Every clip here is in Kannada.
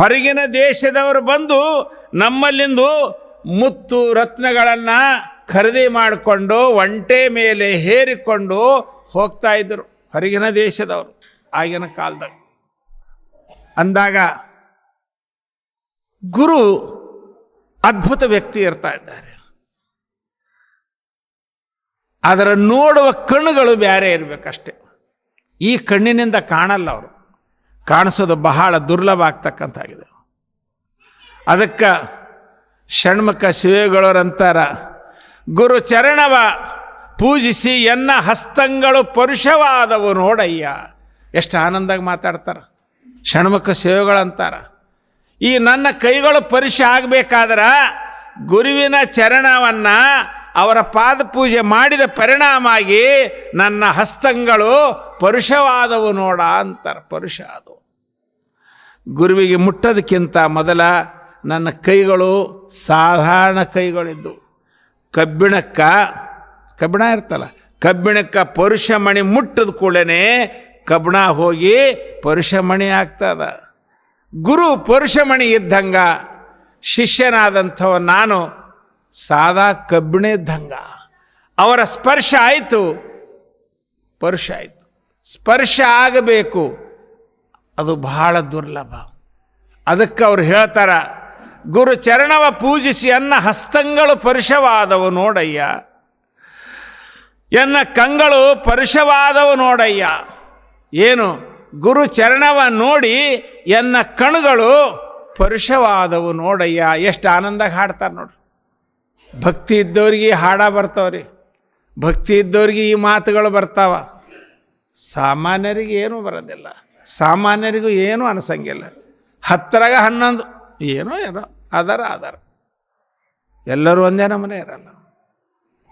ಹೊರಗಿನ ದೇಶದವರು ಬಂದು ನಮ್ಮಲ್ಲಿಂದು ಮುತ್ತು ರತ್ನಗಳನ್ನು ಖರೀದಿ ಮಾಡಿಕೊಂಡು ಒಂಟೆ ಮೇಲೆ ಹೇರಿಕೊಂಡು ಹೋಗ್ತಾ ಇದ್ದರು. ಹೊರಗಿನ ದೇಶದವರು ಆಗಿನ ಕಾಲದಾಗ ಅಂದಾಗ ಗುರು ಅದ್ಭುತ ವ್ಯಕ್ತಿ ಇರ್ತಾ ಇದ್ದಾರೆ. ಅದರ ನೋಡುವ ಕಣ್ಣುಗಳು ಬೇರೆ ಇರಬೇಕಷ್ಟೆ. ಈ ಕಣ್ಣಿನಿಂದ ಕಾಣಲ್ಲ ಅವರು. ಕಾಣಿಸೋದು ಬಹಳ ದುರ್ಲಭ ಆಗ್ತಕ್ಕಂಥಾಗಿದೆ ಅದಕ್ಕೆ ಷಣ್ಮುಖ ಶಿವೇಗಳವರಂತಾರ ಗುರು ಚರಣವ, ಪೂಜಿಸಿ ಎನ್ನ ಹಸ್ತಂಗಳು ಪರುಷವಾದವು ನೋಡಯ್ಯ. ಎಷ್ಟು ಆನಂದಾಗಿ ಮಾತಾಡ್ತಾರ. ಷಣ್ಮುಖ ಸೇವೆಗಳಂತಾರ ಈ ನನ್ನ ಕೈಗಳು ಪರುಷ ಆಗಬೇಕಾದ್ರೆ ಗುರುವಿನ ಚರಣವನ್ನು ಅವರ ಪಾದ ಪೂಜೆ ಮಾಡಿದ ಪರಿಣಾಮಾಗಿ ನನ್ನ ಹಸ್ತಂಗಳು ಪರುಷವಾದವು ನೋಡ ಅಂತಾರೆ. ಪರುಷ ಅದು. ಗುರುವಿಗೆ ಮುಟ್ಟೋದಕ್ಕಿಂತ ಮೊದಲ ನನ್ನ ಕೈಗಳು ಸಾಧಾರಣ ಕೈಗಳಿದ್ದು. ಕಬ್ಬಿಣಕ್ಕ, ಕಬ್ಬಿಣ ಇರ್ತಲ್ಲ, ಕಬ್ಬಿಣಕ್ಕ ಪರುಷಮಣಿ ಮುಟ್ಟದ ಕೂಡಲೇ ಕಬ್ಬಿಣ ಹೋಗಿ ಪರುಷಮಣಿ ಆಗ್ತದ. ಗುರು ಪರುಷಮಣಿ ಇದ್ದಂಗ, ಶಿಷ್ಯನಾದಂಥವ ನಾನು ಸಾದಾ ಕಬ್ಬಿಣ ಇದ್ದಂಗ. ಅವರ ಸ್ಪರ್ಶ ಆಯಿತು, ಪರುಷ ಆಯಿತು. ಸ್ಪರ್ಶ ಆಗಬೇಕು. ಅದು ಬಹಳ ದುರ್ಲಭ. ಅದಕ್ಕೆ ಅವ್ರು ಹೇಳ್ತಾರ, ಗುರು ಚರಣವ ಪೂಜಿಸಿ ಅನ್ನ ಹಸ್ತಂಗಳು ಪರುಷವಾದವು ನೋಡಯ್ಯ. ಎನ್ನ ಕಂಗಳು ಪರುಷವಾದವು ನೋಡಯ್ಯ. ಏನು? ಗುರು ಚರಣವ ನೋಡಿ ಎನ್ನ ಕಣುಗಳು ಪರುಷವಾದವು ನೋಡಯ್ಯ. ಎಷ್ಟು ಆನಂದಾಗ ಹಾಡ್ತಾರೆ ನೋಡ್ರಿ. ಭಕ್ತಿ ಇದ್ದವ್ರಿಗೆ ಹಾಡ ಬರ್ತಾವ್ರಿ. ಭಕ್ತಿ ಇದ್ದವ್ರಿಗೆ ಈ ಮಾತುಗಳು ಬರ್ತಾವ. ಸಾಮಾನ್ಯರಿಗೆ ಏನೂ ಬರೋದಿಲ್ಲ. ಸಾಮಾನ್ಯರಿಗೂ ಏನೂ ಅನಿಸಂಗಿಲ್ಲ. ಹತ್ತರಾಗ ಹನ್ನೊಂದು, ಏನೋ ಏನೋ ಅದರ ಅದರ ಎಲ್ಲರೂ ಒಂದೇ ನಮನೆ ಇರಲ್ಲ.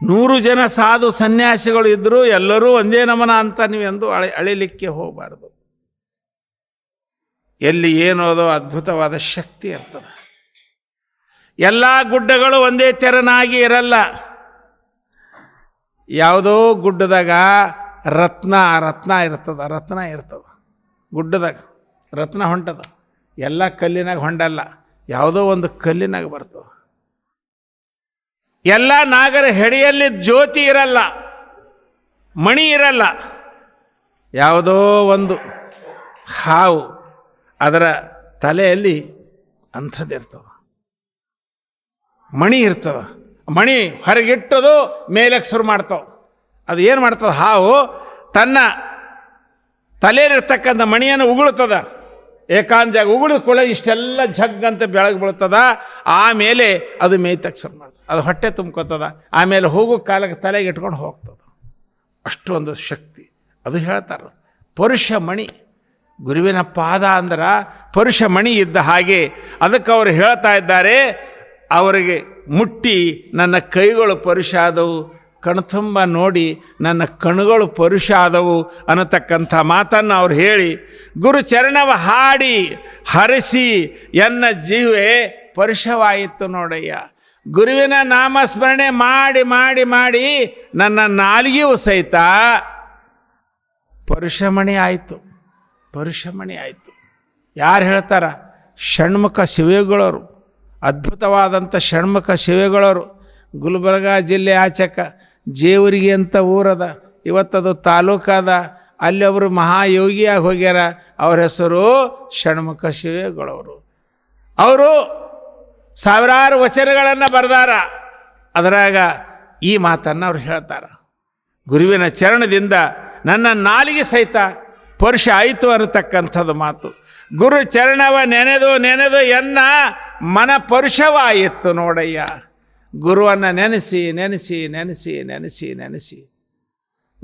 ನೂರು ಜನ ಸಾಧು ಸನ್ಯಾಸಿಗಳು ಇದ್ದರೂ ಎಲ್ಲರೂ ಒಂದೇ ನಮನ ಅಂತ ನೀವೆಂದು ಅಳಿ, ಅಳಿಲಿಕ್ಕೆ ಹೋಗಬಾರ್ದು. ಎಲ್ಲಿ ಏನೋದೋ ಅದ್ಭುತವಾದ ಶಕ್ತಿ ಇರ್ತದೆ. ಎಲ್ಲ ಗುಡ್ಡಗಳು ಒಂದೇ ತೆರನಾಗಿ ಇರಲ್ಲ. ಯಾವುದೋ ಗುಡ್ಡದಾಗ ರತ್ನ ರತ್ನ ಇರ್ತದ ರತ್ನ ಇರ್ತದ. ಗುಡ್ಡದಾಗ, ರತ್ನ ಹೊಂಟದ. ಎಲ್ಲ ಕಲ್ಲಿನಾಗ ಹೊಂಡಲ್ಲ. ಯಾವುದೋ ಒಂದು ಕಲ್ಲಿನಾಗ ಬರ್ತದ. ಎಲ್ಲ ನಾಗರ ಹೆಡೆಯಲ್ಲಿ ಜ್ಯೋತಿ ಇರಲ್ಲ, ಮಣಿ ಇರಲ್ಲ. ಯಾವುದೋ ಒಂದು ಹಾವು ಅದರ ತಲೆಯಲ್ಲಿ ಅಂಥದ್ದಿರ್ತವ ಮಣಿ ಇರ್ತವ ಮಣಿ ಹೊರಗಿಟ್ಟದು ಮೇಲಕ್ಕೆ ಶುರು ಮಾಡ್ತಾವ. ಅದು ಏನು ಮಾಡ್ತದೆ? ಹಾವು ತನ್ನ ತಲೆಯಲ್ಲಿರ್ತಕ್ಕಂಥ ಮಣಿಯನ್ನು ಉಗುಳುತ್ತದ. ಏಕಾಂತಾಗ ಉಗುಳಿದ ಕೂಡ ಇಷ್ಟೆಲ್ಲ ಜಗ್ ಅಂತ ಬೆಳಗ್ಗೆ ಬೀಳ್ತದ. ಆಮೇಲೆ ಅದು ಮೇಯ್ತಕ್ಕೆ ಶುರು ಮಾಡ್ತದೆ. ಅದು ಹೊಟ್ಟೆ ತುಂಬ್ಕೊತದ. ಆಮೇಲೆ ಹೋಗೋ ಕಾಲಕ್ಕೆ ತಲೆಗೆ ಇಟ್ಕೊಂಡು ಹೋಗ್ತದೆ. ಅಷ್ಟೊಂದು ಶಕ್ತಿ. ಅದು ಹೇಳ್ತಾರೆ. ಪರುಷ ಮಣಿ. ಗುರುವಿನ ಪಾದ ಅಂದ್ರೆ ಪರುಷ ಮಣಿ ಇದ್ದ ಹಾಗೆ ಅದಕ್ಕೆ ಅವರು ಹೇಳ್ತಾ ಇದ್ದಾರೆ, ಅವರಿಗೆ ಮುಟ್ಟಿ ನನ್ನ ಕೈಗಳು ಪರುಷ ಆದವು. ಕಣ್ತುಂಬ ನೋಡಿ ನನ್ನ ಕಣ್ಗಳು ಪರುಷ ಆದವು ಅನ್ನತಕ್ಕಂಥ ಮಾತನ್ನು ಅವ್ರು ಹೇಳಿ, ಗುರು ಚರಣವ ಹಾಡಿ, ಹರಸಿ, ಎನ್ನ ಜೀವೇ ಪರುಷವಾಯಿತು ನೋಡಯ್ಯ. ಗುರುವಿನ ನಾಮಸ್ಮರಣೆ ಮಾಡಿ ಮಾಡಿ ಮಾಡಿ ನನ್ನ ನಾಲಿಗೆಯು ಸಹಿತ ಪರುಷಮಣಿ ಆಯಿತು ಪರುಷಮಣಿ ಆಯಿತು. ಯಾರು ಹೇಳ್ತಾರ? ಷಣ್ಮುಖ ಶಿವೆಗಳವರು, ಅದ್ಭುತವಾದಂಥ ಷಣ್ಮುಖ ಶಿವೆಗಳವರು. ಗುಲ್ಬರ್ಗ ಜಿಲ್ಲೆ ಆಚಕ ಜೇವರಿಗೆ ಅಂತ ಊರದ, ಇವತ್ತದು ತಾಲೂಕಾದ, ಅಲ್ಲಿ ಅವರು ಮಹಾಯೋಗಿಯಾಗಿ ಹೋಗ್ಯಾರ. ಅವ್ರ ಹೆಸರು ಷಣ್ಮುಖ ಶಿವೆಗಳವರು ಅವರು ಸಾವಿರಾರು ವಚನಗಳನ್ನು ಬರೆದಾರ. ಅದರಾಗ ಈ ಮಾತನ್ನು ಅವ್ರು ಹೇಳ್ತಾರ. ಗುರುವಿನ ಚರಣದಿಂದ ನನ್ನ ನಾಲಿಗೆ ಸಹಿತ ಪರುಷ ಆಯಿತು ಅನ್ನತಕ್ಕಂಥದ್ದು ಮಾತು. ಗುರು ಚರಣವ ನೆನೆದು ನೆನೆದು ಎನ್ನ ಮನ ಪರುಷವಾಯಿತು ನೋಡಯ್ಯ. ಗುರುವನ್ನು ನೆನೆಸಿ ನೆನೆಸಿ ನೆನೆಸಿ ನೆನೆಸಿ ನೆನೆಸಿ.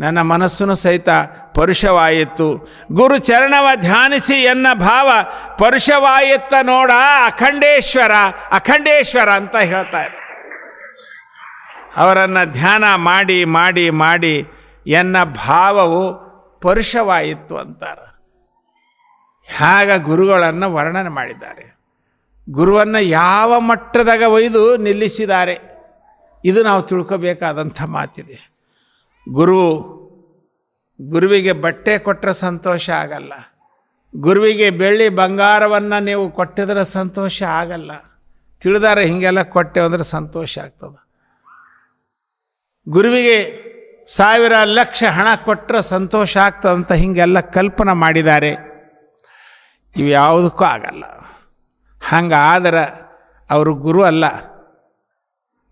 ನನ್ನ ಮನಸ್ಸನ್ನು ಸಹಿತ ಪರುಷವಾಯಿತು. ಗುರು ಚರಣವ ಧ್ಯಾನಿಸಿ ಎನ್ನ ಭಾವ ಪರುಷವಾಯಿತ ನೋಡ ಅಖಂಡೇಶ್ವರ ಅಖಂಡೇಶ್ವರ ಅಂತ ಹೇಳ್ತಾರೆ ಅವರನ್ನು ಧ್ಯಾನ ಮಾಡಿ ಮಾಡಿ ಮಾಡಿ ಎನ್ನ ಭಾವವು ಪರುಷವಾಯಿತು ಅಂತಾರೆ. ಹಾಗ ಗುರುಗಳನ್ನು ವರ್ಣನೆ ಮಾಡಿದ್ದಾರೆ. ಗುರುವನ್ನು ಯಾವ ಮಟ್ಟದಾಗ ಒಯ್ದು ನಿಲ್ಲಿಸಿದ್ದಾರೆ, ಇದು ನಾವು ತಿಳ್ಕೋಬೇಕಾದಂಥ ಮಾತಿದೆ. ಗುರು, ಗುರುವಿಗೆ ಬಟ್ಟೆ ಕೊಟ್ಟರೆ ಸಂತೋಷ ಆಗಲ್ಲ. ಗುರುವಿಗೆ ಬೆಳ್ಳಿ ಬಂಗಾರವನ್ನು ನೀವು ಕೊಟ್ಟಿದ್ರೆ ಸಂತೋಷ ಆಗಲ್ಲ. ತಿಳಿದಾರೆ ಹೀಗೆಲ್ಲ ಕೊಟ್ಟೆ ಅಂದ್ರೆ ಸಂತೋಷ ಆಗ್ತದೆ. ಗುರುವಿಗೆ ಸಾವಿರ ಲಕ್ಷ ಹಣ ಕೊಟ್ಟರೆ ಸಂತೋಷ ಆಗ್ತದಂತ ಹೀಗೆಲ್ಲ ಕಲ್ಪನೆ ಮಾಡಿದ್ದಾರೆ. ಇವು ಯಾವುದಕ್ಕೂ ಆಗಲ್ಲ. ಹಂಗಾದ್ರೆ ಅವರು ಗುರು ಅಲ್ಲ,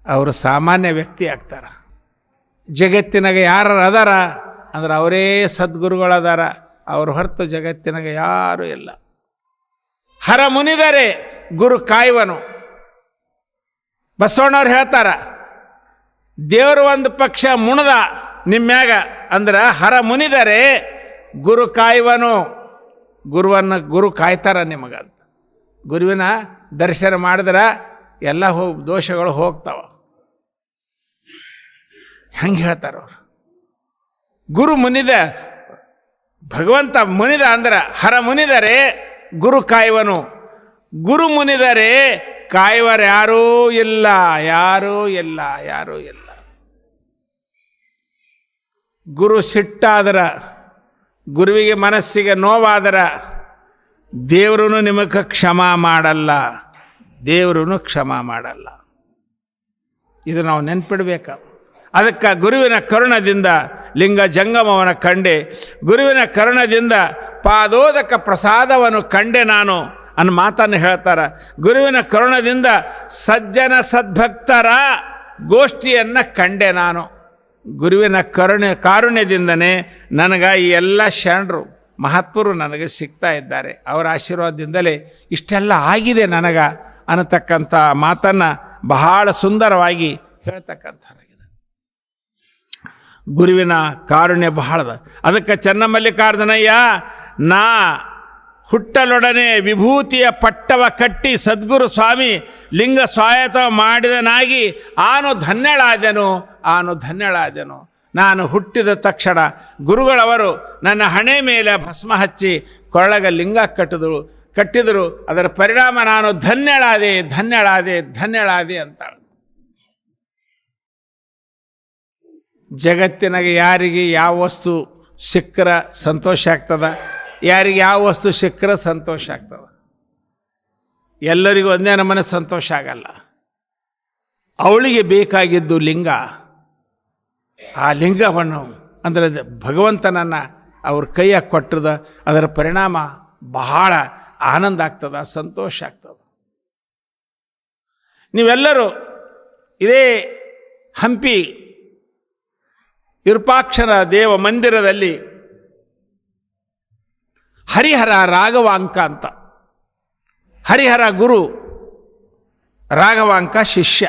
ಅವರು ಸಾಮಾನ್ಯ ವ್ಯಕ್ತಿ ಆಗ್ತಾರೆ. ಜಗತ್ತಿನಾಗ ಯಾರು ಅದಾರ? ಅಂದ್ರೆ ಅವರೇ ಸದ್ಗುರುಗಳದಾರ. ಅವ್ರ ಹೊರತು ಜಗತ್ತಿನಾಗ ಯಾರೂ ಇಲ್ಲ. ಹರ ಮುನಿದರೆ ಗುರು ಕಾಯುವನು. ಬಸವಣ್ಣವ್ರು ಹೇಳ್ತಾರ, ದೇವರು ಒಂದು ಪಕ್ಷ ಮುಣದ ನಿಮ್ಮ್ಯಾಗ. ಅಂದ್ರೆ ಹರ ಮುನಿದರೆ ಗುರು ಕಾಯುವನು. ಗುರುವನ್ನು ಗುರು ಕಾಯ್ತಾರ ನಿಮಗಂತ. ಗುರುವಿನ ದರ್ಶನ ಮಾಡಿದ್ರೆ ಎಲ್ಲ ಹೋಗಿ ದೋಷಗಳು ಹೋಗ್ತಾವೆ. ಹೆಂಗೆ ಹೇಳ್ತಾರ ಅವ್ರು? ಗುರು ಮುನಿದ, ಭಗವಂತ ಮುನಿದ ಅಂದ್ರೆ ಹರ ಮುನಿದರೆ ಗುರು ಕಾಯುವನು. ಗುರು ಮುನಿದರೆ ಕಾಯುವರು ಯಾರೂ ಇಲ್ಲ ಯಾರೂ ಇಲ್ಲ ಯಾರೂ ಇಲ್ಲ. ಗುರು ಸಿಟ್ಟಾದ್ರ, ಗುರುವಿಗೆ ಮನಸ್ಸಿಗೆ ನೋವಾದ್ರ ದೇವರು ನಿಮಗೆ ಕ್ಷಮ ಮಾಡಲ್ಲ. ದೇವರು ಕ್ಷಮ ಮಾಡಲ್ಲ. ಇದು ನಾವು ನೆನ್ಪಿಡ್ಬೇಕು. ಅದಕ್ಕೆ ಗುರುವಿನ ಕರುಣದಿಂದ ಲಿಂಗ ಜಂಗಮವನ ಕಂಡೆ, ಗುರುವಿನ ಕರುಣದಿಂದ ಪಾದೋದಕ ಪ್ರಸಾದವನ್ನು ಕಂಡೆ ನಾನು ಅನ್ನೋ ಮಾತನ್ನು ಹೇಳ್ತಾರೆ. ಗುರುವಿನ ಕರುಣದಿಂದ ಸಜ್ಜನ ಸದ್ಭಕ್ತರ ಗೋಷ್ಠಿಯನ್ನು ಕಂಡೆ ನಾನು. ಗುರುವಿನ ಕರುಣೆ ಕಾರುಣ್ಯದಿಂದನೇ ನನಗೆ ಈ ಎಲ್ಲ ಶರಣರು ಮಹಾತ್ಮರು ನನಗೆ ಸಿಗ್ತಾ ಇದ್ದಾರೆ. ಅವರ ಆಶೀರ್ವಾದದಿಂದಲೇ ಇಷ್ಟೆಲ್ಲ ಆಗಿದೆ ನನಗೆ ಅನ್ನತಕ್ಕಂಥ ಮಾತನ್ನು ಬಹಳ ಸುಂದರವಾಗಿ ಹೇಳ್ತಕ್ಕಂಥದ್ದಾಗಿದೆ. ಗುರುವಿನ ಕಾರುಣ್ಯ ಬಹಳದ ಅದಕ್ಕೆ ಚನ್ನಮಲ್ಲಿಕಾರ್ಜುನಯ್ಯ, ನಾ ಹುಟ್ಟಲೊಡನೆ ವಿಭೂತಿಯ ಪಟ್ಟವ ಕಟ್ಟಿ ಸದ್ಗುರು ಸ್ವಾಮಿ ಲಿಂಗ ಸ್ವಾಯತ್ತ ಮಾಡಿದನಾಗಿ ಆನು ಧನ್ಯಳಾದೆನು ಆನು ಧನ್ಯಳಾದೆನು. ನಾನು ಹುಟ್ಟಿದ ತಕ್ಷಣ ಗುರುಗಳವರು ನನ್ನ ಹಣೆ ಮೇಲೆ ಭಸ್ಮ ಹಚ್ಚಿ ಕೊಳ್ಳಗ ಲಿಂಗ ಕಟ್ಟಿದರು ಕಟ್ಟಿದರು. ಅದರ ಪರಿಣಾಮ ನಾನು ಧನ್ಯಳಾದೆ ಧನ್ಯಳಾದೆ ಧನ್ಯಳಾದೆ ಅಂತ ಜಗತ್ತಿನಾಗ ಯಾರಿಗೆ ಯಾವ ವಸ್ತು ಸಿಕ್ಕರ ಸಂತೋಷ ಆಗ್ತದ? ಯಾರಿಗೆ ಯಾವ ವಸ್ತು ಸಿಕ್ಕರ ಸಂತೋಷ ಆಗ್ತದ? ಎಲ್ಲರಿಗೂ ಒಂದೇ ನಮ್ಮನೆ ಸಂತೋಷ ಆಗಲ್ಲ. ಅವಳಿಗೆ ಬೇಕಾಗಿದ್ದು ಲಿಂಗ. ಆ ಲಿಂಗವನ್ನು ಅಂದರೆ ಅದು ಭಗವಂತನನ್ನು ಅವ್ರ ಕೈಯಾಗಿ ಕೊಟ್ಟದ, ಅದರ ಪರಿಣಾಮ ಬಹಳ ಆನಂದ ಆಗ್ತದ, ಸಂತೋಷ ಆಗ್ತದ. ನೀವೆಲ್ಲರೂ ಇದೇ ಹಂಪಿ ವಿರೂಪಾಕ್ಷರ ದೇವ ಮಂದಿರದಲ್ಲಿ ಹರಿಹರ ರಾಘವಾಂಕ ಅಂತ, ಹರಿಹರ ಗುರು ರಾಘವಾಂಕ ಶಿಷ್ಯ.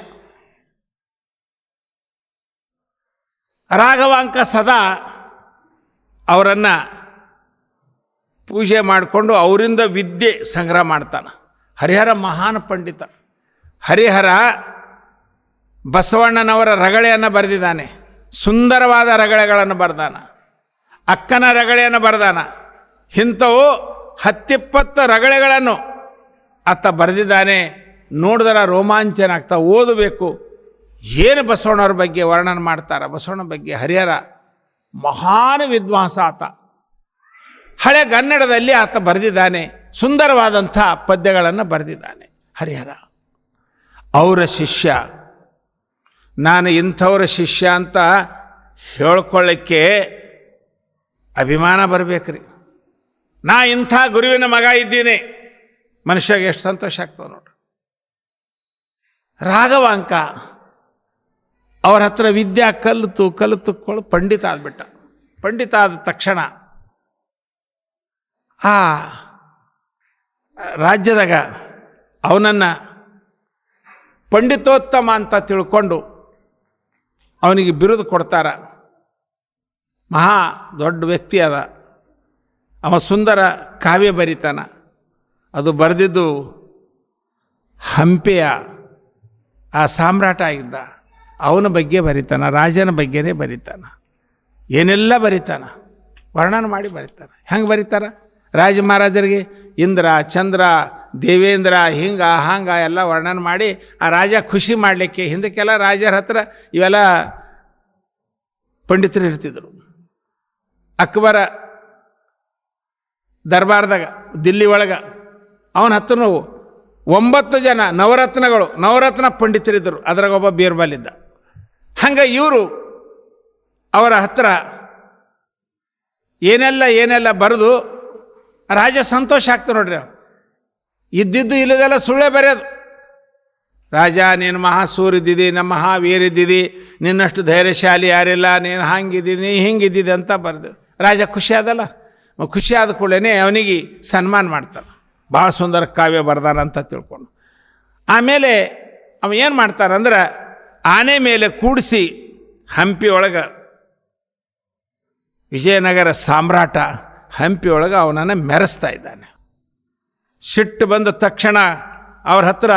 ರಾಘವಾಂಕ ಸದಾ ಅವರನ್ನು ಪೂಜೆ ಮಾಡಿಕೊಂಡು ಅವರಿಂದ ವಿದ್ಯೆ ಸಂಗ್ರಹ ಮಾಡ್ತಾನೆ. ಹರಿಹರ ಮಹಾನ್ ಪಂಡಿತ. ಹರಿಹರ ಬಸವಣ್ಣನವರ ರಗಳೆಯನ್ನು ಬರೆದಿದ್ದಾನೆ. ಸುಂದರವಾದ ರಗಳೆಗಳನ್ನು ಬರೆದಾನ. ಅಕ್ಕನ ರಗಳೆಯನ್ನು ಬರೆದಾನ. ಇಂಥವು ಹತ್ತಿಪ್ಪತ್ತು ರಗಳೆಗಳನ್ನು ಆತ ಬರೆದಿದ್ದಾನೆ. ನೋಡಿದ್ರೆ ರೋಮಾಂಚನ ಆಗ್ತಾ ಓದಬೇಕು. ಏನು ಬಸವಣ್ಣವ್ರ ಬಗ್ಗೆ ವರ್ಣನ ಮಾಡ್ತಾರೆ? ಬಸವಣ್ಣ ಬಗ್ಗೆ ಹರಿಹರ ಮಹಾನ್ ವಿದ್ವಾಂಸ ಆತ. ಹಳೆ ಕನ್ನಡದಲ್ಲಿ ಆತ ಬರೆದಿದ್ದಾನೆ, ಸುಂದರವಾದಂಥ ಪದ್ಯಗಳನ್ನು ಬರೆದಿದ್ದಾನೆ ಹರಿಹರ. ಅವರ ಶಿಷ್ಯ, ನಾನು ಇಂಥವ್ರ ಶಿಷ್ಯ ಅಂತ ಹೇಳ್ಕೊಳ್ಳಿಕ್ಕೆ ಅಭಿಮಾನ ಬರಬೇಕ್ರಿ. ನಾ ಇಂಥ ಗುರುವಿನ ಮಗ ಇದ್ದೀನಿ. ಮನುಷ್ಯಗೆ ಎಷ್ಟು ಸಂತೋಷ ಆಗ್ತದೆ ನೋಡ್ರಿ. ರಾಘವಾಂಕ ಅವ್ರ ಹತ್ರ ವಿದ್ಯಾ ಕಲಿತು ಕಲಿತುಕೊಳ್ಳು ಪಂಡಿತ ಆದ್ಬಿಟ್ಟ. ಪಂಡಿತ ಆದ ತಕ್ಷಣ, ಆ, ರಾಜ್ಯದಾಗ ಅವನನ್ನು ಪಂಡಿತೋತ್ತಮ ಅಂತ ತಿಳ್ಕೊಂಡು ಅವನಿಗೆ ಬಿರುದು ಕೊಡ್ತಾರ. ಮಹಾ ದೊಡ್ಡ ವ್ಯಕ್ತಿ ಅದ. ಅವ ಸುಂದರ ಕಾವ್ಯ ಬರಿತಾನ. ಅದು ಬರೆದಿದ್ದು ಹಂಪೆಯ ಆ ಸಾಮ್ರಾಟ ಆಗಿದ್ದ. ಅವನ ಬಗ್ಗೆ ಬರಿತಾನ, ರಾಜನ ಬಗ್ಗೆನೇ ಬರಿತಾನ. ಏನೆಲ್ಲ ಬರಿತಾನ? ವರ್ಣನ ಮಾಡಿ ಬರಿತಾನೆ. ಹೆಂಗೆ ಬರೀತಾರ? ರಾಜ ಮಹಾರಾಜರಿಗೆ ಇಂದ್ರ, ಚಂದ್ರ, ದೇವೇಂದ್ರ, ಹಿಂಗ, ಹಾಂಗ ಎಲ್ಲ ವರ್ಣನ ಮಾಡಿ ಆ ರಾಜ ಖುಷಿ ಮಾಡಲಿಕ್ಕೆ ಹಿಂದಕ್ಕೆಲ್ಲ ರಾಜರ ಹತ್ರ ಇವೆಲ್ಲ ಪಂಡಿತರು ಇರ್ತಿದ್ರು. ಅಕ್ಬರ ದರ್ಬಾರ್ದಾಗ, ದಿಲ್ಲಿ ಒಳಗೆ ಅವನ ಹತ್ರ ಒಂಬತ್ತು ಜನ ನವರತ್ನಗಳು, ನವರತ್ನ ಪಂಡಿತರಿದ್ದರು. ಅದ್ರಾಗ ಒಬ್ಬ ಬೀರ್ಬಲ್ ಇದ್ದ. ಹಂಗೆ ಇವರು ಅವರ ಹತ್ರ ಏನೆಲ್ಲ ಏನೆಲ್ಲ ಬರೆದು ರಾಜ ಸಂತೋಷ ಆಗ್ತದೆ ನೋಡ್ರಿ. ಇದ್ದಿದ್ದು ಇಲ್ಲದೆಲ್ಲ ಸುಳ್ಳೇ ಬರೆಯೋದು. ರಾಜ, ನೀನು ಮಹಾಸೂರಿದ್ದೀವಿ ನಮ್ಮ ಮಹಾವೀರಿದ್ದೀವಿ ನಿನ್ನಷ್ಟು ಧೈರ್ಯಶಾಲಿ ಯಾರಿಲ್ಲ, ನೀನು ಹಂಗಿದ್ದೀನಿ ಹಿಂಗಿದ್ದಿದೆ ಅಂತ ಬರೆದು. ರಾಜ ಖುಷಿ ಆದಲ್ಲ? ಖುಷಿ ಆದ ಕೂಡಲೇ ಅವನಿಗೆ ಸನ್ಮಾನ ಮಾಡ್ತಾನೆ. ಭಾಳ ಸುಂದರ ಕಾವ್ಯ ಬರ್ದಾನಂತ ತಿಳ್ಕೊಂಡು. ಆಮೇಲೆ ಅವ ಏನು ಮಾಡ್ತಾರಂದ್ರೆ ಆನೆ ಮೇಲೆ ಕೂಡಿಸಿ ಹಂಪಿ ಒಳಗೆ ವಿಜಯನಗರ ಸಾಮ್ರಾಟ ಹಂಪಿ ಒಳಗೆ ಅವನನ್ನು ಮೆರೆಸ್ತಾ ಇದ್ದಾನೆ. ಸಿಟ್ಟು ಬಂದ ತಕ್ಷಣ ಅವ್ರ ಹತ್ರ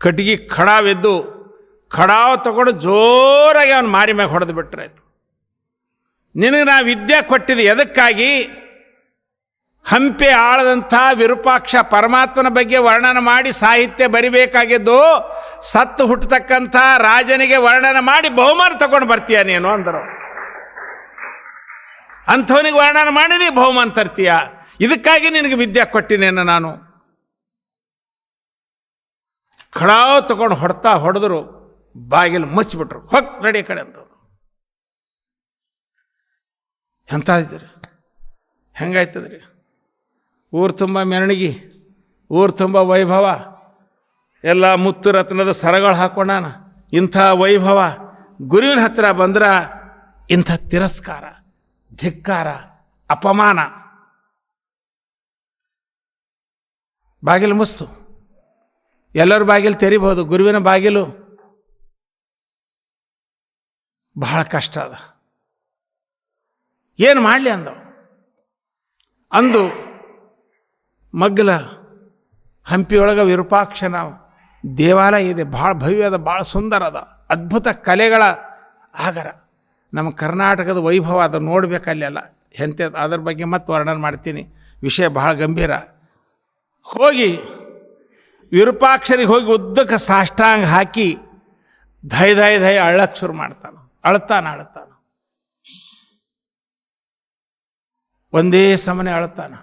ಕಟ್ಗಿ ಖಡಾವೆದ್ದು ಖಡಾವ್ ತಗೊಂಡು ಜೋರಾಗಿ ಅವನು ಮಾರಿ ಮ್ಯಾಗ ಹೊಡೆದು ಬಿಟ್ರೆ ನಿನಗೆ ನಾ ವಿದ್ಯೆ ಕೊಟ್ಟಿದ್ದು ಎದಕ್ಕಾಗಿ ಹಂಪಿ ಆಳದಂಥ ವಿರೂಪಾಕ್ಷ ಪರಮಾತ್ಮನ ಬಗ್ಗೆ ವರ್ಣನ ಮಾಡಿ ಸಾಹಿತ್ಯ ಬರಿಬೇಕಾಗಿದ್ದು ಸತ್ತು ಹುಟ್ಟತಕ್ಕಂಥ ರಾಜನಿಗೆ ವರ್ಣನ ಮಾಡಿ ಬಹುಮಾನ ತಗೊಂಡು ಬರ್ತೀಯ ನೀನು ಅಂದರು. ಅಂಥವನಿಗೆ ವರ್ಣನ ಮಾಡಿ ನೀ ಬಹುಮಾನ ತರ್ತೀಯ. ಇದಕ್ಕಾಗಿ ನಿನಗೆ ವಿದ್ಯೆ ಕೊಟ್ಟಿನೇನು ನಾನು? ಖಡಾವ್ ತಗೊಂಡು ಹೊಡ್ತಾ ಹೊಡೆದ್ರು, ಬಾಗಿಲು ಮುಚ್ಚಿಬಿಟ್ರು. ಹೊಕ್ ನಡಿ ಕಡೆ ಅಂತ ಎಂತ ಇದ್ರಿ ಹೆಂಗಾಯ್ತದ್ರಿ? ಊರು ತುಂಬ ಮೆರವಣಿಗೆ, ಊರು ತುಂಬ ವೈಭವ. ಎಲ್ಲ ಮುತ್ತು ರತ್ನದ ಸರಗಳು ಹಾಕೊಂಡಾನ ಇಂಥ ವೈಭವ. ಗುರುವಿನ ಹತ್ತಿರ ಬಂದ್ರೆ ಇಂಥ ತಿರಸ್ಕಾರ, ಧಿಕ್ಕಾರ, ಅಪಮಾನ. ಬಾಗಿಲು ಮುಸ್ತು. ಎಲ್ಲರ ಬಾಗಿಲು ತೆರಿಬಹುದು ಗುರುವಿನ ಬಾಗಿಲು. ಬಹಳ ಕಷ್ಟ ಅದ. ಏನು ಮಾಡಲಿ ಅಂದವು? ಅಂದು ಮಗ್ಗಲ ಹಂಪಿಯೊಳಗೆ ವಿರೂಪಾಕ್ಷನ ದೇವಾಲಯ ಇದೆ. ಭಾಳ ಭವ್ಯದ ಭಾಳ ಸುಂದರ ಅದ. ಅದ್ಭುತ ಕಲೆಗಳ ಆಗರ. ನಮ್ಮ ಕರ್ನಾಟಕದ ವೈಭವ ಅದು ನೋಡ್ಬೇಕಲ್ಲೆಲ್ಲ ಎಂತೆ ಅದ್ರ ಬಗ್ಗೆ ಮತ್ತೆ ವರ್ಣನೆ ಮಾಡ್ತೀನಿ. ವಿಷಯ ಬಹಳ ಗಂಭೀರ. ಹೋಗಿ ವಿರೂಪಾಕ್ಷರಿಗೆ ಹೋಗಿ ಉದ್ದಕ್ಕೆ ಸಾಷ್ಟಾಂಗ ಹಾಕಿ ಧೈ ಧೈ ಧೈ ಅಳ್ಳಕ್ಕೆ ಶುರು ಮಾಡ್ತಾನೆ. ಅಳ್ತಾನೆ ಅಳ್ತಾನೆ. ಒಂದೇ ಸಮನೆ ಅಳ್ತಾನ.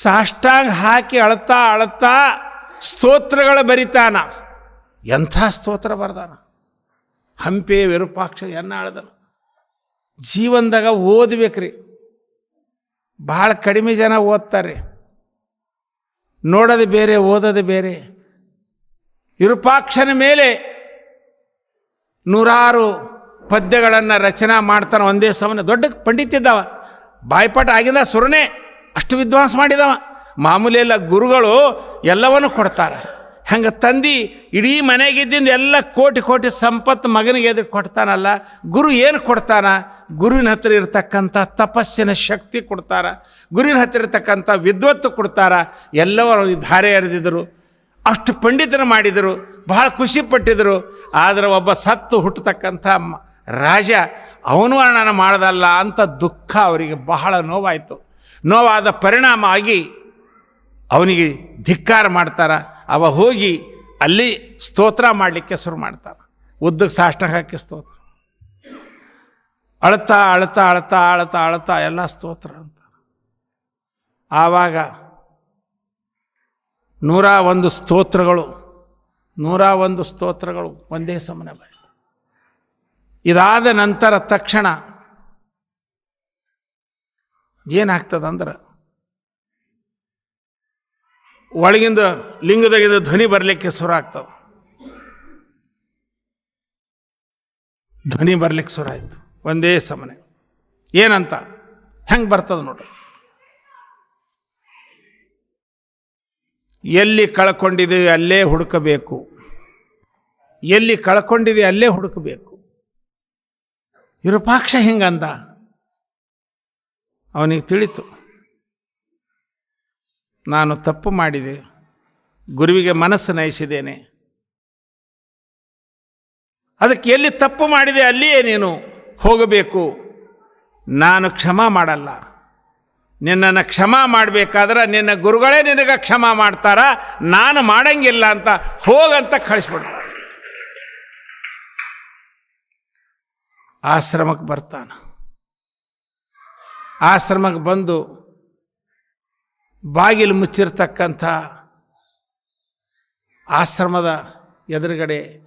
ಸಾಷ್ಟಾಂಗ ಹಾಕಿ ಅಳ್ತಾ ಅಳ್ತಾ ಸ್ತೋತ್ರಗಳ ಬರಿತಾನ. ಎಂಥ ಸ್ತೋತ್ರ ಬರ್ದಾನ? ಹಂಪಿ ವಿರೂಪಾಕ್ಷ ಎನ್ನ ಅಳ್ದನ? ಜೀವನದಾಗ ಓದ್ಬೇಕ್ರಿ. ಭಾಳ ಕಡಿಮೆ ಜನ ಓದ್ತಾರೆ. ನೋಡೋದು ಬೇರೆ, ಓದೋದು ಬೇರೆ. ವಿರೂಪಾಕ್ಷನ ಮೇಲೆ ನೂರಾರು ಪದ್ಯಗಳನ್ನು ರಚನೆ ಮಾಡ್ತಾನೆ ಒಂದೇ ಸಮನೆ ದೊಡ್ಡ ಪಂಡಿತಿದ್ದವ ಬಾಯ್ಪಾಟ ಆಗಿಂದ ಸುರನೇ ಅಷ್ಟು ವಿದ್ವಾಂಸ ಮಾಡಿದವ. ಮಾಮೂಲಿ ಎಲ್ಲ ಗುರುಗಳು ಎಲ್ಲವನ್ನು ಕೊಡ್ತಾರೆ. ಹಂಗೆ ತಂದು ಇಡೀ ಮನೆಗಿದ್ದಿಂದ ಎಲ್ಲ ಕೋಟಿ ಕೋಟಿ ಸಂಪತ್ತು ಮಗನಿಗೆ ಎದುರು ಕೊಡ್ತಾನಲ್ಲ, ಗುರು ಏನು ಕೊಡ್ತಾನ? ಗುರುವಿನ ಹತ್ರ ಇರತಕ್ಕಂಥ ತಪಸ್ಸಿನ ಶಕ್ತಿ ಕೊಡ್ತಾರ, ಗುರುವಿನ ಹತ್ರ ಇರತಕ್ಕಂಥ ವಿದ್ವತ್ತು ಕೊಡ್ತಾರ ಎಲ್ಲವರು ಧಾರೆ ಎರೆದಿದ್ದರು ಅಷ್ಟು ಪಂಡಿತನ ಮಾಡಿದರು, ಬಹಳ ಖುಷಿ ಪಟ್ಟಿದ್ರು. ಆದರೆ ಒಬ್ಬ ಸತ್ತು ಹುಟ್ಟತಕ್ಕಂಥ ರಾಜ, ಅವನು ವರ್ಣನ ಮಾಡದಲ್ಲ ಅಂತ ದುಃಖ ಅವರಿಗೆ ಬಹಳ ನೋವಾಯಿತು. ನೋವಾದ ಪರಿಣಾಮ ಆಗಿ ಅವನಿಗೆ ಧಿಕ್ಕಾರ ಮಾಡ್ತಾರೆ. ಅವ ಹೋಗಿ ಅಲ್ಲಿ ಸ್ತೋತ್ರ ಮಾಡಲಿಕ್ಕೆ ಶುರು ಮಾಡ್ತಾನೆ ಉದ್ದಕ್ಕೆ ಸಾಷ್ಟ ಹಾಕಿ ಸ್ತೋತ್ರ. ಅಳ್ತಾ ಅಳ್ತಾ ಅಳ್ತಾ ಅಳ್ತಾ ಅಳ್ತಾ ಎಲ್ಲ ಸ್ತೋತ್ರ ಅಂತ. ಆವಾಗ ನೂರ ಒಂದು ಸ್ತೋತ್ರಗಳು, ನೂರ ಒಂದು ಸ್ತೋತ್ರಗಳು ಒಂದೇ ಸಮನೆ ಬರಲಿ. ಇದಾದ ನಂತರ ತಕ್ಷಣ ಏನಾಗ್ತದಂದ್ರೆ ಒಳಗಿಂದ ಲಿಂಗದಾಗಿಂದ ಧ್ವನಿ ಬರಲಿಕ್ಕೆ ಶುರು ಆಗ್ತದೆ. ಧ್ವನಿ ಬರಲಿಕ್ಕೆ ಶುರು ಆಯಿತು. ಒಂದೇ ಸಮನೆ. ಏನಂತ? ಹೆಂಗೆ ಬರ್ತದೆ ನೋಡ್ರಿ. ಎಲ್ಲಿ ಕಳ್ಕೊಂಡಿದ್ದೀವಿ ಅಲ್ಲೇ ಹುಡುಕಬೇಕು. ಎಲ್ಲಿ ಕಳ್ಕೊಂಡಿದ್ದೀವಿ ಅಲ್ಲೇ ಹುಡುಕಬೇಕು. ವಿರೂಪಾಕ್ಷ ಹಿಂಗಂದ? ಅವನಿಗೆ ತಿಳಿತು, ನಾನು ತಪ್ಪು ಮಾಡಿದೆ, ಗುರುವಿಗೆ ಮನಸ್ಸು ನಯಿಸಿದ್ದೇನೆ. ಅದಕ್ಕೆ ಎಲ್ಲಿ ತಪ್ಪು ಮಾಡಿದೆ ಅಲ್ಲಿಯೇ ನೀನು ಹೋಗಬೇಕು. ನಾನು ಕ್ಷಮ ಮಾಡಲ್ಲ. ನಿನ್ನನ್ನು ಕ್ಷಮ ಮಾಡಬೇಕಾದ್ರೆ ನಿನ್ನ ಗುರುಗಳೇ ನಿನಗೆ ಕ್ಷಮ ಮಾಡ್ತಾರ. ನಾನು ಮಾಡಂಗಿಲ್ಲ ಅಂತ ಹೋಗಂತ ಕಳಿಸ್ಬಿಡ. ಆಶ್ರಮಕ್ಕೆ ಬರ್ತಾನ. ಆಶ್ರಮಕ್ಕೆ ಬಂದು ಬಾಗಿಲು ಮುಚ್ಚಿರ್ತಕ್ಕಂಥ ಆಶ್ರಮದ ಎದುರುಗಡೆ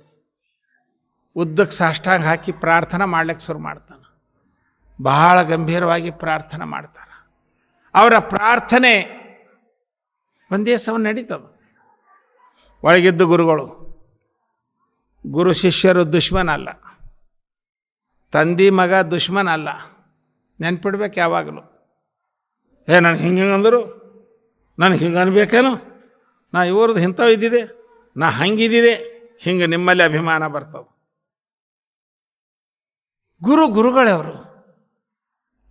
ಉದ್ದಕ್ಕೆ ಸಾಷ್ಟಾಂಗ ಹಾಕಿ ಪ್ರಾರ್ಥನೆ ಮಾಡ್ಲಿಕ್ಕೆ ಶುರು ಮಾಡ್ತಾನೆ. ಬಹಳ ಗಂಭೀರವಾಗಿ ಪ್ರಾರ್ಥನೆ ಮಾಡ್ತಾನೆ. ಅವರ ಪ್ರಾರ್ಥನೆ ಒಂದೇ ಸಮ ನಡೀತದೆ. ಒಳಗಿದ್ದ ಗುರುಗಳು, ಗುರು ಶಿಷ್ಯರು ದುಶ್ಮನ ಅಲ್ಲ ತಂದಿ ಮಗ ದುಶ್ಮನ ಅಲ್ಲ ನೆನ್ಪಿಡ್ಬೇಕು ಯಾವಾಗಲೂ. ಏ, ನಾನು ಹಿಂಗೆ ಅಂದರು? ನನಗೆ ಹಿಂಗೆ ಅನ್ಬೇಕೇನು? ನಾ ಇವ್ರದ್ದು ಇಂಥವು ಇದ್ದಿದೆ, ನಾ ಹಂಗಿದ್ದಿದೆ ಹಿಂಗೆ ನಿಮ್ಮಲ್ಲಿ ಅಭಿಮಾನ ಬರ್ತವೆ ಗುರು ಗುರುಗಳೇ ಅವರು.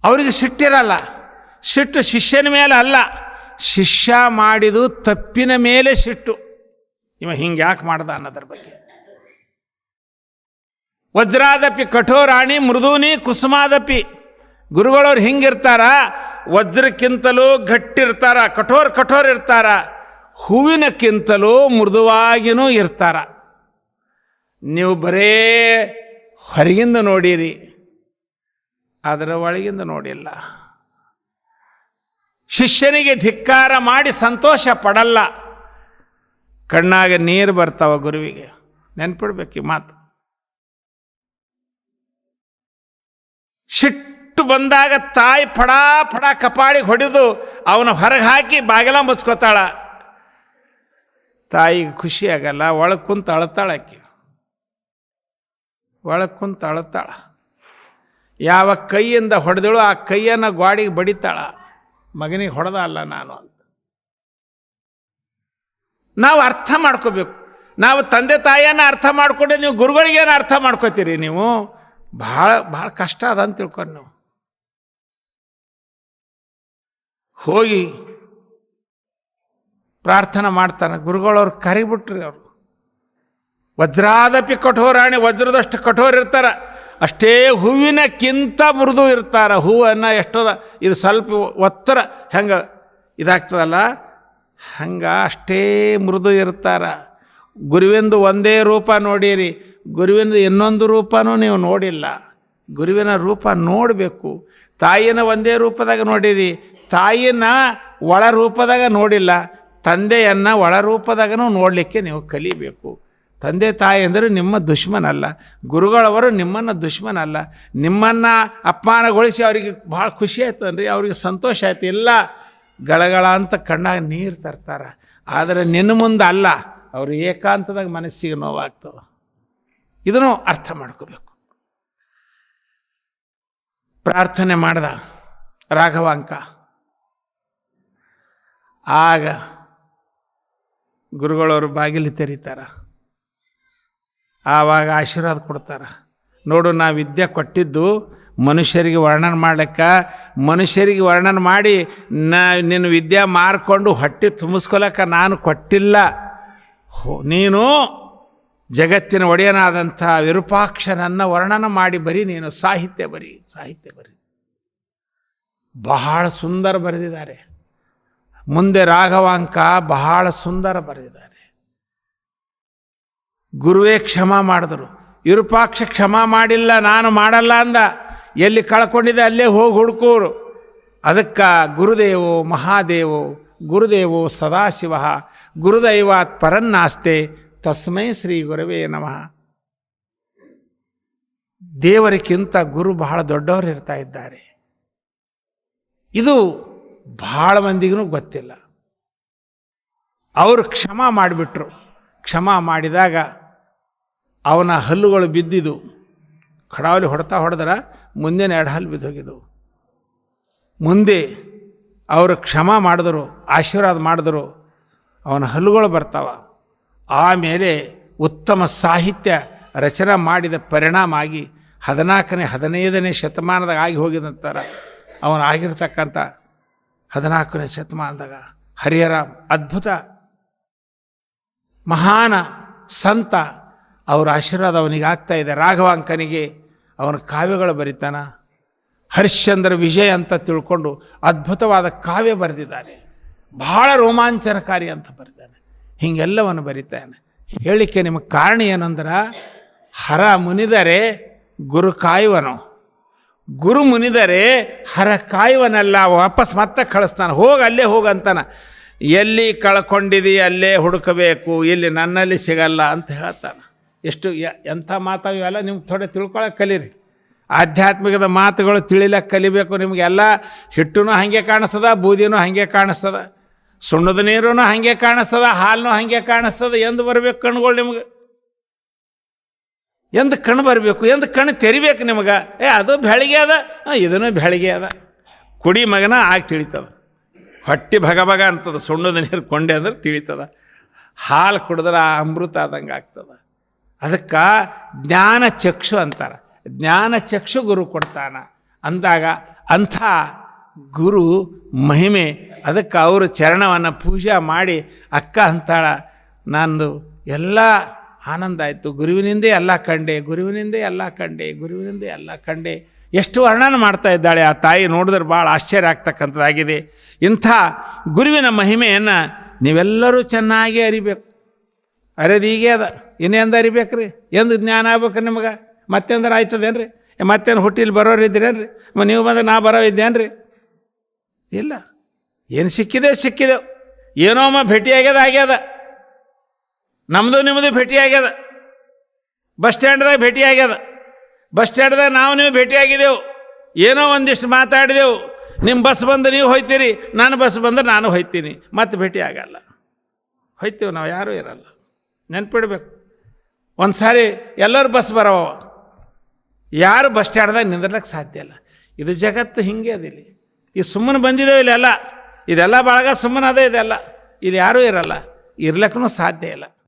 ಅವರಿಗೆ ಸಿಟ್ಟಿರಲ್ಲ ಸಿಟ್ಟು ಶಿಷ್ಯನ ಮೇಲೆ ಅಲ್ಲ, ಶಿಷ್ಯ ಮಾಡಿದು ತಪ್ಪಿನ ಮೇಲೆ ಸಿಟ್ಟು ಇವ ಹಿಂಗೆ ಯಾಕೆ ಮಾಡ್ದ ಅನ್ನೋದ್ರ ಬಗ್ಗೆ. ವಜ್ರಾದಪಿ, ಕಠೋರಾಣಿ, ಮೃದೂನಿ, ಕುಸುಮಾದಪಿ ಗುರುಗಳವ್ರು ಹಿಂಗಿರ್ತಾರ, ವಜ್ರಕ್ಕಿಂತಲೂ ಗಟ್ಟಿರ್ತಾರ, ಕಠೋರ್ ಕಠೋರ್ ಇರ್ತಾರ, ಹೂವಿನಕ್ಕಿಂತಲೂ ಮೃದುವಾಗಿನೂ ಇರ್ತಾರ. ನೀವು ಬರೇ ಹೊರಗಿಂದ ನೋಡಿರಿ, ಅದರ ಒಳಗಿಂದ ನೋಡಿಲ್ಲ. ಶಿಷ್ಯನಿಗೆ ಧಿಕ್ಕಾರ ಮಾಡಿ ಸಂತೋಷ ಪಡಲ್ಲ. ಕಣ್ಣಾಗ ನೀರು ಬರ್ತಾವ ಗುರುವಿಗೆ. ನೆನ್ಪಿಡ್ಬೇಕು ಈ ಮಾತು. ಸಿಟ್ಟು ಬಂದಾಗ ತಾಯಿ ಫಡಾ ಫಡ ಕಪಾಳಿಗೆ ಹೊಡೆದು ಅವನ ಹೊರಗೆ ಹಾಕಿ ಬಾಗಿಲ ಮುಚ್ಕೋತಾಳ. ತಾಯಿಗೆ ಖುಷಿ ಆಗಲ್ಲ, ಒಳಗೆ ಕುಂತು ಅಳತಾಳಕ್ಕೆ ಒಳಗೆ ಕುಂತು ಅಳತಾಳ. ಯಾವ ಕೈಯಿಂದ ಹೊಡೆದಳು ಆ ಕೈಯನ್ನು ಗ್ವಾಡಿಗೆ ಬಡಿತಾಳ. ಮಗನಿಗೆ ಹೊಡೆದ ಅಲ್ಲ ನಾನು ಅಂತ. ನಾವು ಅರ್ಥ ಮಾಡ್ಕೋಬೇಕು. ನಾವು ತಂದೆ ತಾಯಿಯನ್ನು ಅರ್ಥ ಮಾಡ್ಕೊಂಡ್ರೆ ನೀವು ಗುರುಗಳಿಗೇನು ಅರ್ಥ ಮಾಡ್ಕೋತೀರಿ ನೀವು? ಭಾಳ ಭಾಳ ಕಷ್ಟ ಅದ ಅಂತ ತಿಳ್ಕೊಂಡು ನೀವು. ಹೋಗಿ ಪ್ರಾರ್ಥನೆ ಮಾಡ್ತಾನೆ. ಗುರುಗಳವ್ರು ಕರಿಬಿಟ್ರಿ ಅವರು. ವಜ್ರಾದಪಿ ಕಠೋರಾಣಿ ವಜ್ರದಷ್ಟು ಕಠೋರ ಇರ್ತಾರೆ. ಅಷ್ಟೇ ಹೂವಿನಕ್ಕಿಂತ ಮೃದು ಇರ್ತಾರೆ. ಹೂವನ್ನು ಎಷ್ಟರ, ಇದು ಸ್ವಲ್ಪ ಒತ್ತರ ಹೆಂಗೆ ಇದಾಗ್ತದಲ್ಲ? ಹಂಗೆ ಅಷ್ಟೇ ಮೃದು ಇರ್ತಾರ. ಗುರುವಿಂದು ಒಂದೇ ರೂಪ ನೋಡಿರಿ. ಗುರುವಿಂದು ಇನ್ನೊಂದು ರೂಪನೂ ನೀವು ನೋಡಿಲ್ಲ. ಗುರುವಿನ ರೂಪ ನೋಡಬೇಕು. ತಾಯಿನ ಒಂದೇ ರೂಪದಾಗ ನೋಡಿರಿ. ತಾಯಿನ ಒಳ ರೂಪದಾಗ ನೋಡಿಲ್ಲ, ತಂದೆಯನ್ನು ಒಳ ರೂಪದಾಗನೂ ನೋಡಲಿಕ್ಕೆ ನೀವು ಕಲಿಬೇಕು. ತಂದೆ ತಾಯಿ ಅಂದರೆ ನಿಮ್ಮ ದುಶ್ಮನಲ್ಲ, ಗುರುಗಳವರು ನಿಮ್ಮನ್ನು ದುಶ್ಮನಲ್ಲ, ನಿಮ್ಮನ್ನು ಅಪಮಾನಗೊಳಿಸಿ ಅವರಿಗೆ ಭಾಳ ಖುಷಿ ಆಯ್ತು ಅವರಿಗೆ ಅವ್ರಿಗೆ ಸಂತೋಷ ಆಯ್ತು. ಎಲ್ಲ ಗಳಗಳ ಅಂತ ಕಣ್ಣಾಗ ನೀರು ತರ್ತಾರೆ. ಆದರೆ ನಿನ್ನ ಮುಂದೆ ಅಲ್ಲ, ಅವರು ಏಕಾಂತದಾಗ ಮನಸ್ಸಿಗೆ ನೋವಾಗ್ತವೆ. ಇದನ್ನು ಅರ್ಥ ಮಾಡ್ಕೋಬೇಕು. ಪ್ರಾರ್ಥನೆ ಮಾಡ್ದ ರಾಘವಾಂಕ ಆಗ ಗುರುಗಳವರು ಬಾಗಿಲು ತೆರೀತಾರ. ಆವಾಗ ಆಶೀರ್ವಾದ ಕೊಡ್ತಾರೆ. ನೋಡು ನಾ ವಿದ್ಯೆ ಕೊಟ್ಟಿದ್ದು ಮನುಷ್ಯರಿಗೆ ವರ್ಣನೆ ಮಾಡ್ಲಿಕ್ಕೆ. ಮನುಷ್ಯರಿಗೆ ವರ್ಣನೆ ಮಾಡಿ ನಾ ನಿನ್ನ ವಿದ್ಯೆ ಮಾರ್ಕೊಂಡು ಹೊಟ್ಟೆ ತುಂಬಿಸ್ಕೊಳಕ್ಕೆ ನಾನು ಕೊಟ್ಟಿಲ್ಲ. ಹೋ, ನೀನು ಜಗತ್ತಿನ ಒಡೆಯನಾದಂಥ ವಿರೂಪಾಕ್ಷನನ್ನು ವರ್ಣನ ಮಾಡಿ ಬರೀ, ನೀನು ಸಾಹಿತ್ಯ ಬರಿ ಸಾಹಿತ್ಯ ಬರಿ. ಬಹಳ ಸುಂದರ ಬರೆದಿದ್ದಾರೆ. ಮುಂದೆ ರಾಘವಾಂಕ ಬಹಳ ಸುಂದರ ಬರೆದಿದ್ದಾರೆ. ಗುರುವೇ ಕ್ಷಮ ಮಾಡಿದ್ರು. ವಿರೂಪಾಕ್ಷ ಕ್ಷಮ ಮಾಡಿಲ್ಲ, ನಾನು ಮಾಡಲ್ಲ ಅಂದ. ಎಲ್ಲಿ ಕಳ್ಕೊಂಡಿದ್ದೆ ಅಲ್ಲೇ ಹೋಗಿ ಹುಡುಕೋರು. ಅದಕ್ಕೆ ಗುರುದೇವೋ ಮಹಾದೇವೋ, ಗುರುದೇವೋ ಸದಾಶಿವ, ಗುರುದೈವಾತ್ ಪರನ್ನಾಸ್ತೆ, ತಸ್ಮೈ ಶ್ರೀ ಗುರವೇ ನಮಃ. ದೇವರಿಗಿಂತ ಗುರು ಬಹಳ ದೊಡ್ಡವರು ಇರ್ತಾ ಇದ್ದಾರೆ. ಇದು ಬಹಳ ಮಂದಿಗೂ ಗೊತ್ತಿಲ್ಲ. ಅವರು ಕ್ಷಮ ಮಾಡಿಬಿಟ್ರು. ಕ್ಷಮ ಮಾಡಿದಾಗ ಅವನ ಹಲ್ಲುಗಳು ಬಿದ್ದಿದ್ದು ಖಡಾವಲಿ ಹೊಡ್ತಾ ಹೊಡೆದ್ರ ಮುಂದಿನ ಎರಡು ಹಲ್ಲು ಬಿದ್ದೋಗಿದ್ದವು ಮುಂದೆ ಅವರು ಕ್ಷಮ ಮಾಡಿದ್ರು, ಆಶೀರ್ವಾದ ಮಾಡಿದ್ರು, ಅವನ ಹಲ್ಲುಗಳು ಬರ್ತಾವ. ಆಮೇಲೆ ಉತ್ತಮ ಸಾಹಿತ್ಯ ರಚನೆ ಮಾಡಿದ ಪರಿಣಾಮ ಆಗಿ ಹದಿನಾಲ್ಕನೇ, ಹದಿನೈದನೇ ಶತಮಾನದಾಗ ಆಗಿ ಹೋಗಿದಂತಾರೆ ಅವನು ಆಗಿರ್ತಕ್ಕಂಥ ಹದಿನಾಲ್ಕನೇ ಶತಮಾನದಾಗ ಹರಿಹರ ಅದ್ಭುತ ಮಹಾನ ಸಂತ ಅವರ ಆಶೀರ್ವಾದ ಅವನಿಗೆ ಆಗ್ತಾ ಇದೆ. ರಾಘವಾಂಕನಿಗೆ ಅವನ ಕಾವ್ಯಗಳು ಬರಿತಾನ. ಹರಿಶ್ಚಂದ್ರ ವಿಜಯ ಅಂತ ತಿಳ್ಕೊಂಡು ಅದ್ಭುತವಾದ ಕಾವ್ಯ ಬರೆದಿದ್ದಾನೆ. ಬಹಳ ರೋಮಾಂಚನಕಾರಿ ಅಂತ ಬರೆದಾನೆ ಹೀಗೆಲ್ಲವನ್ನು ಬರಿತಾನೆ. ಹೇಳಿಕೆ ನಿಮಗೆ ಕಾರಣ ಏನಂದ್ರೆ, ಹರ ಮುನಿದರೆ ಗುರು ಕಾಯುವನು. ಗುರು ಮುನಿದರೆ ಹರ ಕಾಯುವನಲ್ಲ, ವಾಪಸ್ ಮತ್ತೆ ಕಳಿಸ್ತಾನೆ. ಹೋಗಿ ಅಲ್ಲೇ ಹೋಗಂತಾನ ಎಲ್ಲಿ ಕಳ್ಕೊಂಡಿದಿ ಅಲ್ಲೇ ಹುಡುಕಬೇಕು, ಇಲ್ಲಿ ನನ್ನಲ್ಲಿ ಸಿಗಲ್ಲ ಅಂತ ಹೇಳ್ತಾನೆ. ಎಷ್ಟು ಎಂಥ ಮಾತಾವ ಇವೆಲ್ಲ ನಿಮ್ಗೆ ಥೋಡೆ ತಿಳ್ಕೊಳಕ್ಕೆ ಕಲೀರಿ. ಆಧ್ಯಾತ್ಮಿಕದ ಮಾತುಗಳು ತಿಳಿಲಕ್ಕೆ ಕಲಿಬೇಕು ನಿಮಗೆಲ್ಲ ಹಿಟ್ಟುನೂ ಹಾಗೆ ಕಾಣಿಸ್ತದ, ಬೂದಿನೂ ಹಾಗೆ ಕಾಣಿಸ್ತದ, ಸುಣ್ಣದ ನೀರೂ ಹಾಗೆ ಕಾಣಿಸ್ತದ ಹಾಲನ್ನೂ ಹಾಗೆ ಕಾಣಿಸ್ತದ ಎಂದು ಬರಬೇಕು ಕಣ್ಗಳು ನಿಮ್ಗೆ. ಎಂದು ಕಣ್ಣು ಬರಬೇಕು, ಎಂದು ಕಣ್ಣು ತೆರಿಬೇಕು ನಿಮಗೆ? ಏ, ಅದು ಬೆಳಗ್ಗೆ ಅದ ಇದನ್ನು ಬೆಳಗ್ಗೆ ಅದ. ಕುಡಿ ಮಗನ ಆಗಿ ತಿಳಿತದ. ಹೊಟ್ಟೆ ಭಗ ಭಗ ಅಂತದ, ಸುಣ್ಣದ ನೀರು ಕೊಂಡೆ ಅಂದ್ರೆ ತಿಳಿತದ. ಹಾಲು ಕುಡಿದ್ರೆ ಆ ಅಮೃತ ಆದಂಗೆ ಆಗ್ತದೆ. ಅದಕ್ಕೆ ಜ್ಞಾನ ಚಕ್ಷು ಅಂತಾರೆ. ಜ್ಞಾನ ಚಕ್ಷು ಗುರು ಕೊಡ್ತಾನ. ಅಂದಾಗ ಅಂಥ ಗುರು ಮಹಿಮೆ, ಅದಕ್ಕೆ ಅವರು ಚರಣವನ್ನು ಪೂಜೆ ಮಾಡಿ ಅಕ್ಕ ಅಂತಾಳ, ನಂದು ಎಲ್ಲ ಆನಂದ ಆಯಿತು ಗುರುವಿನಿಂದೇ ಎಲ್ಲ ಕಂಡೆ, ಗುರುವಿನಿಂದೇ ಎಲ್ಲ ಕಂಡೆ, ಗುರುವಿನಿಂದೇ ಎಲ್ಲ ಕಂಡೆ. ಎಷ್ಟು ವರ್ಣನೆ ಮಾಡ್ತಾ ಇದ್ದಾಳೆ ಆ ತಾಯಿ ನೋಡಿದ್ರೆ ಭಾಳ ಆಶ್ಚರ್ಯ ಆಗ್ತಕ್ಕಂಥದ್ದಾಗಿದೆ. ಇಂಥ ಗುರುವಿನ ಮಹಿಮೆಯನ್ನು ನೀವೆಲ್ಲರೂ ಚೆನ್ನಾಗಿ ಅರಿಬೇಕು. ಅರೆದು ಈಗೇ ಅದ. ಇನ್ನೆಂದು ಅರಿಬೇಕು ರೀ ಎಂದು ಜ್ಞಾನ ಆಗ್ಬೇಕು ನಿಮಗೆ? ಮತ್ತೆಂದ್ರೆ ಆಯ್ತದೇನು ರೀ ಮತ್ತೇನು ಹುಟ್ಟಿಲಿ ಬರೋರು ಇದ್ದೀರೇನು ರೀ ನೀವು ಬಂದ್ರೆ ನಾ ಬರೋ ಇದ್ದೇನು ಇಲ್ಲ. ಏನು ಸಿಕ್ಕಿದೆ ಸಿಕ್ಕಿದೆವು ಏನೋ ಅಮ್ಮ ಭೇಟಿಯಾಗ್ಯದ, ಆಗ್ಯದ. ನಮ್ಮದು ನಿಮ್ಮದು ಭೇಟಿಯಾಗ್ಯದ. ಬಸ್ ಸ್ಟ್ಯಾಂಡ್ದಾಗ ಆಗ್ಯದ ಬಸ್ ಸ್ಟ್ಯಾಂಡ್ದಾಗ ನಾವು ನೀವು ಭೇಟಿಯಾಗಿದ್ದೆವು. ಏನೋ ಒಂದಿಷ್ಟು ಮಾತಾಡಿದೆವು. ನಿಮ್ಮ ಬಸ್ ಬಂದು ನೀವು ಹೋಯ್ತೀರಿ, ನಾನು ಬಸ್ ಬಂದ್ರೆ ನಾನು ಹೋಯ್ತೀನಿ. ಮತ್ತೆ ಭೇಟಿ ಆಗಲ್ಲ ಹೋಯ್ತೀವಿ ನಾವು, ಯಾರೂ ಇರಲ್ಲ. ನೆನ್ಪಿಡ್ಬೇಕು. ಒಂದು ಸಾರಿ ಎಲ್ಲರೂ ಬಸ್ ಬರವ ಯಾರು ಬಸ್ ಸ್ಟ್ಯಾಂಡ್ದಾಗ ನಿಂದಿರ್ಲಿಕ್ಕೆ ಸಾಧ್ಯ ಇಲ್ಲ. ಇದು ಜಗತ್ತು ಹಿಂಗೆ ಅದಿಲ್ಲಿ ಈ ಸುಮ್ಮನೆ ಬಂದಿದ್ದೇವೆ ಇಲ್ಲೆಲ್ಲ ಇದೆಲ್ಲ ಬಳಗ ಸುಮ್ಮನೆ ಅದೇ ಇದೆಲ್ಲ. ಇಲ್ಲಿ ಯಾರೂ ಇರಲ್ಲ. ಇರ್ಲಿಕ್ಕೂ ಸಾಧ್ಯ ಇಲ್ಲ.